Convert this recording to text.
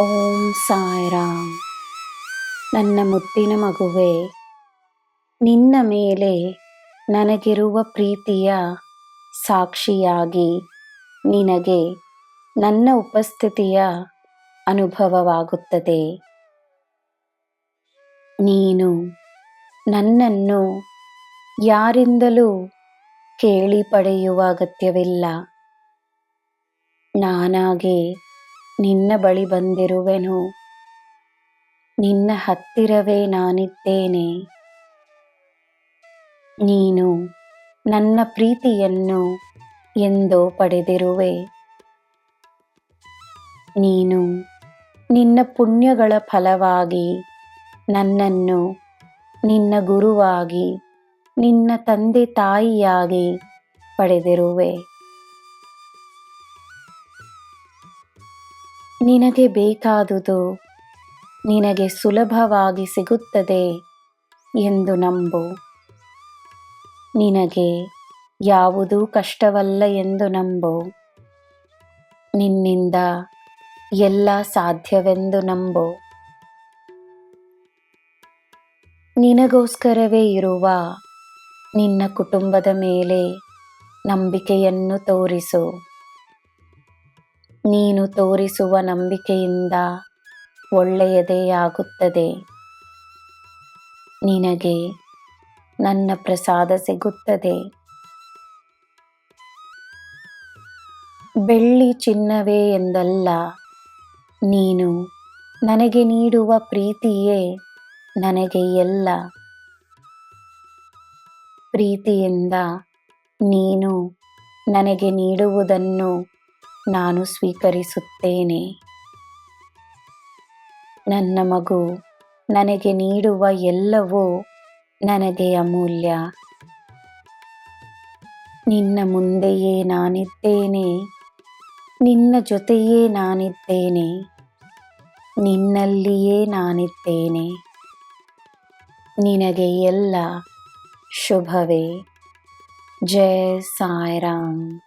ಓಂ ಸಾಯಿರಾಮ್. ನನ್ನ ಮುತ್ತಿನ ಮಗುವೆ, ನಿನ್ನ ಮೇಲೆ ನನಗಿರುವ ಪ್ರೀತಿಯ ಸಾಕ್ಷಿಯಾಗಿ ನಿನಗೆ ನನ್ನ ಉಪಸ್ಥಿತಿಯ ಅನುಭವವಾಗುತ್ತದೆ. ನೀನು ನನ್ನನ್ನು ಯಾರಿಂದಲೂ ಕೇಳಿ ಪಡೆಯುವ ಅಗತ್ಯವಿಲ್ಲ. ನಾನಾಗೆ ನಿನ್ನ ಬಳಿ ಬಂದಿರುವೆನು. ನಿನ್ನ ಹತ್ತಿರವೇ ನಾನಿದ್ದೇನೆ. ನೀನು ನನ್ನ ಪ್ರೀತಿಯನ್ನು ಎಂದೋ ಪಡೆದಿರುವೆ. ನೀನು ನಿನ್ನ ಪುಣ್ಯಗಳ ಫಲವಾಗಿ ನನ್ನನ್ನು ನಿನ್ನ ಗುರುವಾಗಿ ನಿನ್ನ ತಂದೆ ತಾಯಿಯಾಗಿ ಪಡೆದಿರುವೆ. ನಿನಗೆ ಬೇಕಾದುದು ನಿನಗೆ ಸುಲಭವಾಗಿ ಸಿಗುತ್ತದೆ ಎಂದು ನಂಬು. ನಿನಗೆ ಯಾವುದೂ ಕಷ್ಟವಲ್ಲ ಎಂದು ನಂಬು. ನಿನ್ನಿಂದ ಎಲ್ಲ ಸಾಧ್ಯವೆಂದು ನಂಬು. ನಿನಗೋಸ್ಕರವೇ ಇರುವ ನಿನ್ನ ಕುಟುಂಬದ ಮೇಲೆ ನಂಬಿಕೆಯನ್ನು ತೋರಿಸು. ನೀನು ತೋರಿಸುವ ನಂಬಿಕೆಯಿಂದ ಒಳ್ಳೆಯದೇ ಆಗುತ್ತದೆ. ನಿನಗೆ ನನ್ನ ಪ್ರಸಾದ ಸಿಗುತ್ತದೆ. ಬೆಳ್ಳಿ ಚಿನ್ನವೇ ಎಂದಲ್ಲ, ನೀನು ನನಗೆ ನೀಡುವ ಪ್ರೀತಿಯೇ ನನಗೆ ಎಲ್ಲ. ಪ್ರೀತಿಯಿಂದ ನೀನು ನನಗೆ ನೀಡುವುದನ್ನು ನಾನು ಸ್ವೀಕರಿಸುತ್ತೇನೆ. ನನ್ನ ಮಗು, ನನಗೆ ನೀಡುವ ಎಲ್ಲವೂ ನನಗೆ ಅಮೂಲ್ಯ. ನಿನ್ನ ಮುಂದೆಯೇ ನಾನಿದ್ದೇನೆ. ನಿನ್ನ ಜೊತೆಯೇ ನಾನಿದ್ದೇನೆ. ನಿನ್ನಲ್ಲಿಯೇ ನಾನಿದ್ದೇನೆ. ನಿನಗೆ ಎಲ್ಲ ಶುಭವೇ. ಜಯ ಸಾಯಿರಾಮ್.